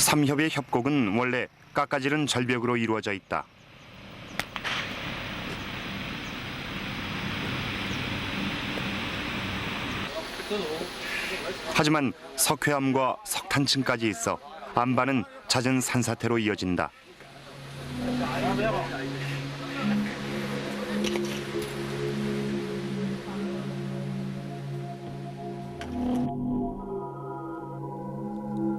삼협의 협곡은 원래 깎아지른 절벽으로 이루어져 있다. 하지만 석회암과 석탄층까지 있어 안반은 잦은 산사태로 이어진다.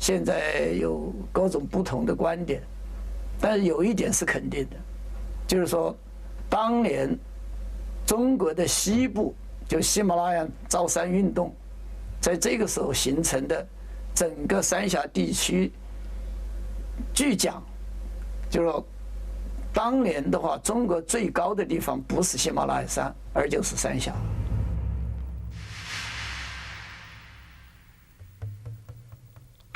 现在有各种不同的观点，但是有一点是肯定的，就是说，当年中国的西部就喜马拉雅造山运动，在这个时候形成的整个三峡地区，据讲，就是说。当年的话，中国最高的地方不是喜马拉雅山，而就是三峡。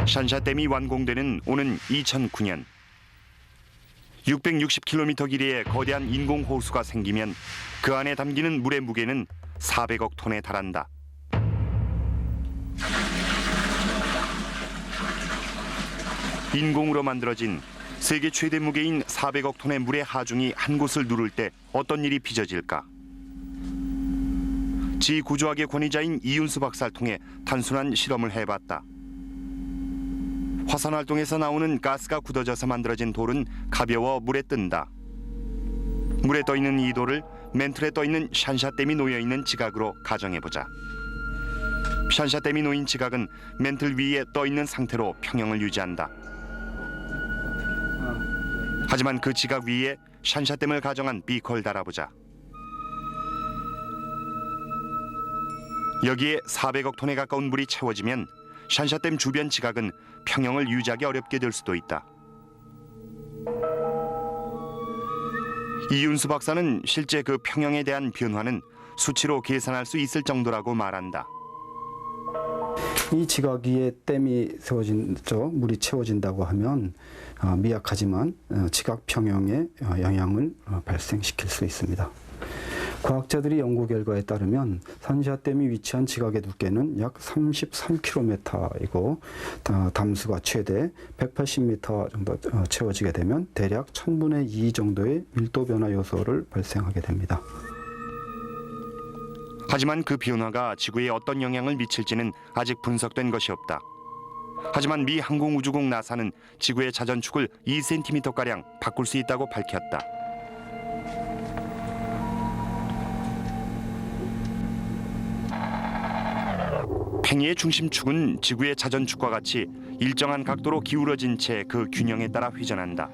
샨샤댐이 완공되는 오는 2009년 660km 길이의 거대한 인공 호수가 생기면 그 안에 담기는 물의 무게는 400억 톤에 달한다. 인공으로 만들어진 세계 최대 무게인 400억 톤의 물의 하중이 한 곳을 누를 때 어떤 일이 빚어질까? 지구조학의 권위자인 이윤수 박사를 통해 단순한 실험을 해봤다. 화산 활동에서 나오는 가스가 굳어져서 만들어진 돌은 가벼워 물에 뜬다. 물에 떠 있는 이 돌을 멘틀에 떠 있는 샨샤댐이 놓여 있는 지각으로 가정해 보자. 샨샤댐이 놓인 지각은 멘틀 위에 떠 있는 상태로 평형을 유지한다. 하지만 그 지각 위에 샨샤댐을 가정한 비커를 달아보자. 여기에 400억 톤에 가까운 물이 채워지면 샨샤댐 주변 지각은 평형을 유지하기 어렵게 될 수도 있다. 이윤수 박사는 실제 그 평형에 대한 변화는 수치로 계산할 수 있을 정도라고 말한다. 이 지각 위에 댐이 세워진 저 물이 채워진다고 하면 어, 미약하지만 어, 지각 평형에 어, 영향을 어, 발생시킬 수 있습니다. 과학자들이 연구 결과에 따르면 산샤댐이 위치한 지각의 두께는 약 33km이고 담수가 최대 180m 정도 어, 채워지게 되면 대략 1000분의 2 정도의 밀도 변화 요소를 발생하게 됩니다. 하지만 그 변화가 지구에 어떤 영향을 미칠지는 아직 분석된 것이 없다. 하지만 미 항공우주국 나사는 지구의 자전축을 2cm가량 바꿀 수 있다고 밝혔다. 팽이의 중심축은 지구의 자전축과 같이 일정한 각도로 기울어진 채 그 균형에 따라 회전한다.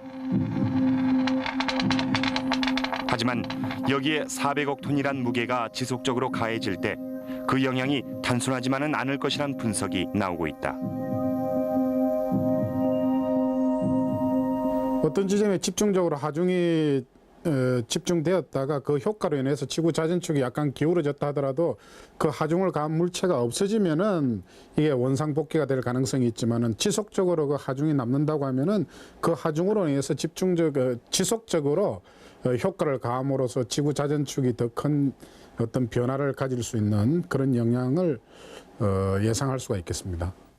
하지만 여기에 400억 톤이란 무게가 지속적으로 가해질 때 그 영향이 단순하지만은 않을 것이란 분석이 나오고 있다. 어떤 지점에 집중적으로 하중이 어, 집중되었다가 그 효과로 인해서 지구 자전축이 약간 기울어졌다 하더라도 그 하중을 가한 물체가 없어지면은 이게 원상복귀가 될 가능성이 있지만은 지속적으로 그 하중이 남는다고 하면은 그 하중으로 인해서 집중적 어, 지속적으로 어, 효과를 가함으로써 지구 자전축이 더 큰 어떤 변화를 가질 수 있는 그런 영향을 어, 예상할 수가 있겠습니다.